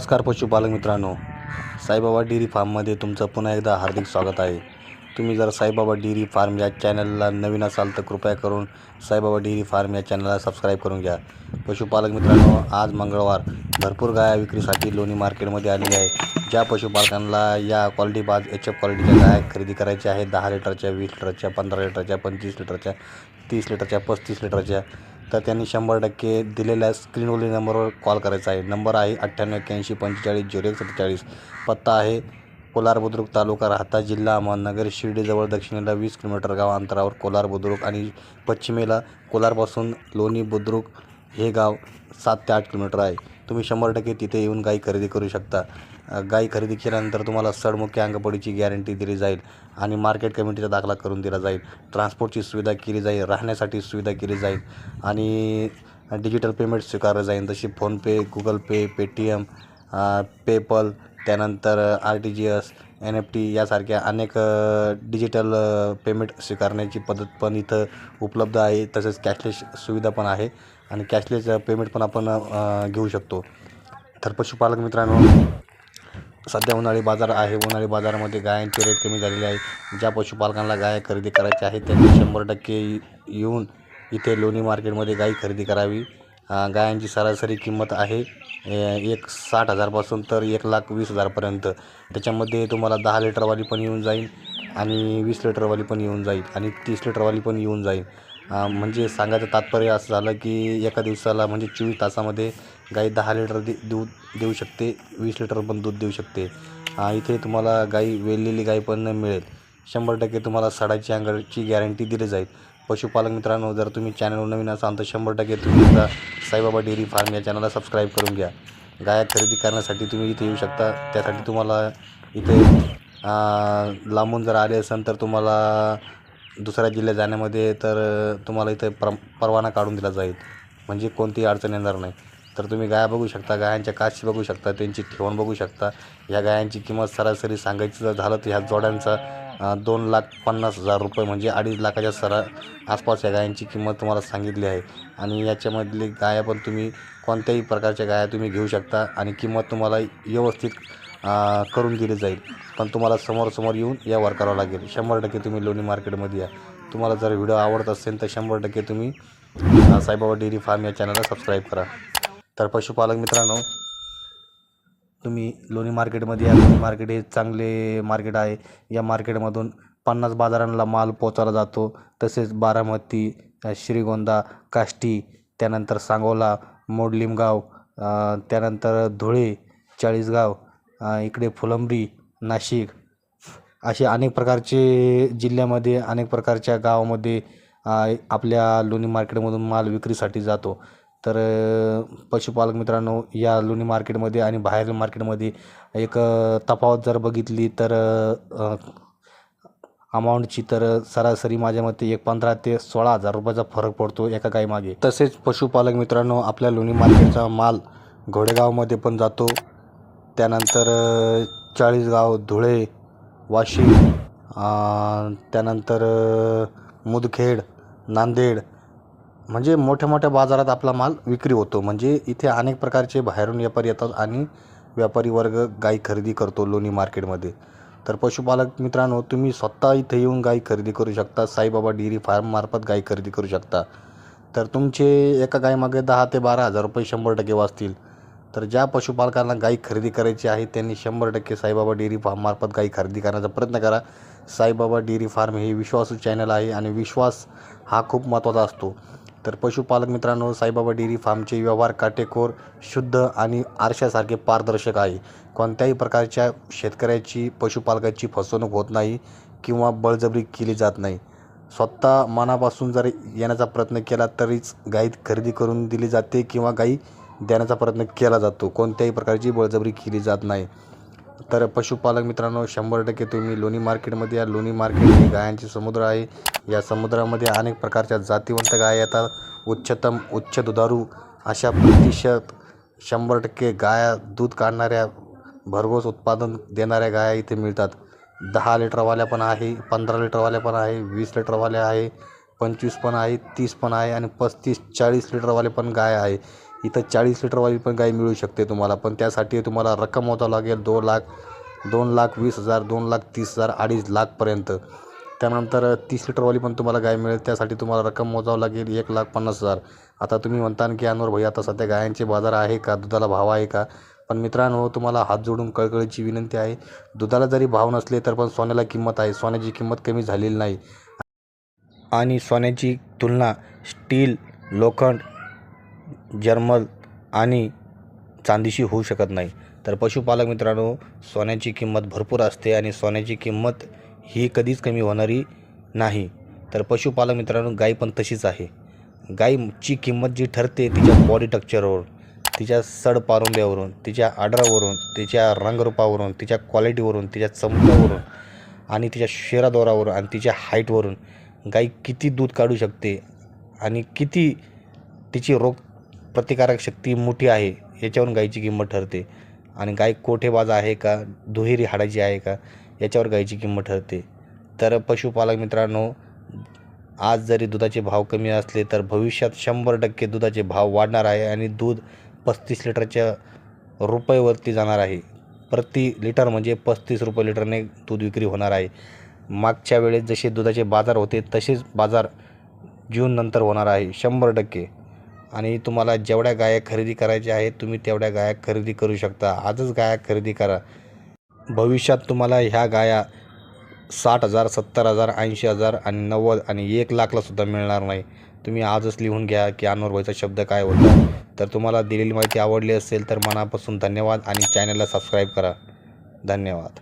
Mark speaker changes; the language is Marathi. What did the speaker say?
Speaker 1: नमस्कार पशुपालक मित्रांनो. साईबाबा डेअरी फार्ममध्ये तुमचं पुन्हा एकदा हार्दिक स्वागत आहे. तुम्ही जर साईबाबा डेअरी फार्म या चॅनलला नवीन असाल तर कृपया करून साईबाबा डेअरी फार्म या चॅनलला सबस्क्राईब करून घ्या. पशुपालक मित्रांनो आज मंगळवार भरपूर गाया विक्रीसाठी लोणी मार्केटमध्ये आलेली आहे. ज्या पशुपालकांना या क्वालिटी बाज एच एफ क्वालिटीच्या गाया खरेदी करायच्या आहेत दहा लिटरच्या वीस लिटरच्या पंधरा लिटरच्या पंचवीस लिटरच्या तीस लिटरच्या पस्तीस लिटरच्या तर त्यांनी शंभर टक्के दिलेल्या स्क्रीनवरील नंबरवर कॉल करायचा आहे. नंबर आहे अठ्ठ्याण्णव एक्याऐंशी पंचेचाळीस झिरो एक सत्तेचाळीस. पत्ता आहे कोलार बुद्रुक तालुका राहता जिल्हा अहमदनगर शिर्डीजवळ दक्षिणेला वीस किलोमीटर गाव अंतरावर कोलार बुद्रुक आणि पश्चिमेला कोलारपासून लोणी बुद्रुक हे गाव सात ते आठ किलोमीटर आहे. तुम्ही शंभर टक्के तिथे येऊन गाई खरेदी करू शकता. गाई खरेदी केल्यानंतर तुम्हाला सडमुख्य अंगपडीची गॅरंटी दिली जाईल आणि मार्केट कमिटीचा दाखला करून दिला जाईल. ट्रान्सपोर्टची सुविधा केली जाईल राहण्यासाठी सुविधा केली जाईल आणि डिजिटल पेमेंट स्वीकारलं जाईल. जशी PhonePe Google pay Paytm PayPal त्यानंतर R T G S N F T यासारख्या अनेक डिजिटल पेमेंट स्वीकारण्याची पद्धत पण इथं उपलब्ध आहे. तसेच कॅशलेस सुविधा पण आहे आणि कॅशलेस पेमेंट पण आपण घेऊ शकतो. तर पशुपालक मित्रांनो सध्या उन्हाळी बाजार आहे. उन्हाळी बाजारामध्ये गायांचे रेट कमी झालेले आहे. ज्या पशुपालकांना गाय खरेदी करायच्या आहेत त्यांनी शंभर टक्के येऊन इथे लोणी मार्केटमध्ये गायी खरेदी करावी. गायांची सरासरी किंमत आहे एक साठ हजारपासून तर एक लाख वीस हजारपर्यंत. त्याच्यामध्ये तुम्हाला दहा लिटरवाली पण येऊन जाईल आणि वीस लिटरवाली पण येऊन जाईल आणि तीस लिटरवाली पण येऊन जाईल. म्हणजे सांगायचं तात्पर्य असं झालं की एका दिवसाला म्हणजे चोवीस तासामध्ये गाई दहा लिटर दे दूध देऊ शकते वीस लिटर पण दूध देऊ शकते. इथे तुम्हाला गाई वेललेली गाई पण मिळेल. शंभर टक्के तुम्हाला सडाची अंगाची गॅरंटी दिली जाईल. पशुपालक मित्रांनो जर तुम्ही चॅनलवर नवीन असाल तर शंभर टक्के तुम्ही सुद्धा साईबाबा डेअरी फार्म या चॅनलला सबस्क्राईब करून घ्या. गाया खरेदी करण्यासाठी तुम्ही इथे येऊ शकता. त्यासाठी तुम्हाला इथे लांबून जर आले असेल तर तुम्हाला दुसऱ्या जिल्ह्यात जाण्यामध्ये तर तुम्हाला इथे प्र परवाना काढून दिला जाईल. म्हणजे कोणतीही अडचण येणार नाही. तर तुम्ही गाया बघू शकता गायांच्या काशी बघू शकता त्यांची ठेवण बघू शकता. या गायांची किंमत सरासरी सांगायची जर झालं तर ह्या जोड्यांचा दोन लाख पन्नास हजार रुपये म्हणजे अडीच लाखाच्या सरा आसपास या गायांची किंमत तुम्हाला सांगितली आहे. आणि याच्यामधली गाया पण तुम्ही कोणत्याही प्रकारच्या गाया तुम्ही घेऊ शकता आणि किंमत तुम्हाला व्यवस्थित करून दिली जाईल. पण तुम्हाला समोरसमोर येऊन यावर करावं लागेल. शंभर टक्के तुम्ही लोणी मार्केटमध्ये या. तुम्हाला जर व्हिडिओ आवडत असेल तर शंभर टक्के तुम्ही साईबाबा डेअरी फार्म या चॅनलला सबस्क्राईब करा. तर पशुपालक मित्रांनो तुम्ही लोणी मार्केटमध्ये या. लोणी मार्केट हे चांगले मार्केट आहे. या मार्केटमधून पन्नास बाजारांना माल पोचायला जातो. तसेच बारामती श्रीगोंदा काष्टी त्यानंतर सांगोला मोडलिमगाव त्यानंतर धुळे चाळीसगाव इकडे फुलंब्री नाशिक असे अनेक प्रकारचे जिल्ह्यामध्ये अनेक प्रकारच्या गावामध्ये आपल्या लोणी मार्केटमधून माल विक्रीसाठी जातो. तर पशुपालक मित्रांनो या लोणी मार्केटमध्ये आणि बाहेरील मार्केटमध्ये एक तफावत जर बघितली तर अमाऊंटची तर सरासरी माझ्या मते एक पंधरा ते सोळा हजार रुपयाचा फरक पडतो एका गाईमागे तसेच पशुपालक मित्रांनो आपल्या लोणी मार्केटचा माल घोडेगावमध्ये पण जातो. त्यानंतर चाळीसगाव धुळे वाशिम त्यानंतर मुदखेड नांदेड म्हणजे मोठ्या मोठ्या बाजारात आपला माल विक्री होतो. म्हणजे इथे अनेक प्रकारचे बाहेरून व्यापारी येतात आणि व्यापारी वर्ग गाई खरेदी करतो लोणी मार्केटमध्ये. तर पशुपालक मित्रांनो तुम्ही स्वतः इथे येऊन गाई खरेदी करू शकता. साईबाबा डेअरी फार्ममार्फत गाई खरेदी करू शकता. तर तुमचे एका गाईमागे दहा ते बारा हजार रुपये शंभर टक्के वाचतील. तर ज्या पशुपालकांना गाई खरेदी करायची आहे त्यांनी शंभर टक्के साईबाबा डेअरी फार्ममार्फत गाई खरेदी करण्याचा प्रयत्न करा. साईबाबा डेअरी फार्म हे विश्वासू चॅनल आहे आणि विश्वास हा खूप महत्त्वाचा असतो. तर पशुपालक मित्रांनो साईबाबा डेअरी फार्मचे व्यवहार काटेकोर शुद्ध आणि आरशासारखे पारदर्शक आहे. कोणत्याही प्रकारच्या शेतकऱ्याची पशुपालकाची फसवणूक होत नाही किंवा बळजबरी केली जात नाही. स्वतः मनापासून जर येण्याचा प्रयत्न केला तरीच गाई खरेदी करून दिली जाते किंवा गाई देण्याचा प्रयत्न केला जातो. कोणत्याही प्रकारची बळजबरी केली जात नाही. तर पशुपालक मित्रांनो शंभर टक्के तुम्ही लोणी मार्केटमध्ये या. लोणी मार्केट हे गायांचे समुद्र आहे. या समुद्रामध्ये अनेक प्रकारच्या जातीवंत गाय येतात. उच्चतम उच्च दुधारू अशा प्रतिशत शंभर टक्के गाया दूध काढणाऱ्या भरघोस उत्पादन देणाऱ्या गाया इथे मिळतात. दहा लिटरवाल्या पण आहे पंधरा लिटरवाल्या पण आहे वीस लिटरवाल्या आहे पंचवीस पण आहे तीस पण आहे आणि पस्तीस चाळीस लिटरवाले पण गाय आहे. इथं चाळीस लिटरवाली पण गाय मिळू शकते तुम्हाला. पण त्यासाठी तुम्हाला रक्कम मोजावं लागेल दोन लाख दोन लाख वीस हजार दोन लाख तीस हजार अडीच लाखपर्यंत त्यानंतर तीस लिटरवाली पण तुम्हाला गाय मिळेल. त्यासाठी तुम्हाला रक्कम मोजावं लागेल एक लाख पन्नास हजार. आता तुम्ही म्हणता की अनवर भाई आता सध्या गायांचे बाजार आहे का? दुधाला भाव आहे का? पण मित्रांनो तुम्हाला हात जोडून कळकळीची विनंती आहे. दुधाला जरी भाव नसले तर पण सोन्याला किंमत आहे. सोन्याची किंमत कमी झालेली नाही. आणि सोन्याची तुलना स्टील लोखंड जर्मल आणि चांदीशी होऊ शकत नाही. तर पशुपालक मित्रांनो सोन्याची किंमत भरपूर असते आणि सोन्याची किंमत ही कधीच कमी होणारी नाही. तर पशुपालक मित्रांनो गाय पण तशीच आहे. गायची किंमत जी ठरते तिच्या बॉडी स्ट्रक्चरवर तिच्या सडपारुंब्यावरून तिच्या आडरावरून तिच्या रंगरूपावरून तिच्या क्वालिटीवरून तिच्या चमक्यावरून आणि तिच्या शेराद्वारावरून आणि तिच्या हाईटवरून गाय किती दूध काढू शकते आणि किती तिची रोग प्रतिकारक शक्ती मोठी आहे याच्यावरून गायीची किंमत ठरते. आणि गाय कोठेबाज आहे का दुहेरी हाडाची आहे का याच्यावर गायीची किंमत ठरते. तर पशुपालक मित्रांनो आज जरी दुधाचे भाव कमी असले तर भविष्यात शंभर टक्के दुधाचे भाव वाढणार आहे आणि दूध पस्तीस लिटरच्या रुपयेवरती जाणार आहे. प्रति लिटर म्हणजे पस्तीस रुपये लिटरने दूध विक्री होणार आहे. मागच्या वेळेस जसे दुधाचे बाजार होते तसेच बाजार जून नंतर होणार आहे शंभर टक्के. आणि तुम्हाला जेवढ्या गाया खरेदी करायच्या आहेत तुम्ही तेवढ्या गाया खरेदी करू शकता. आजच गाया खरेदी करा. भविष्यात तुम्हाला ह्या गाया साठ हजार सत्तर हजार ऐंशी हजार आणि नव्वद आणि एक लाखलासुद्धा मिळणार नाही. तुम्ही आजच लिहून घ्या की अनवर भाईचा शब्द काय होता. तर तुम्हाला दिलेली माहिती आवडली असेल तर मनापासून धन्यवाद आणि चॅनलला सबस्क्राईब करा. धन्यवाद.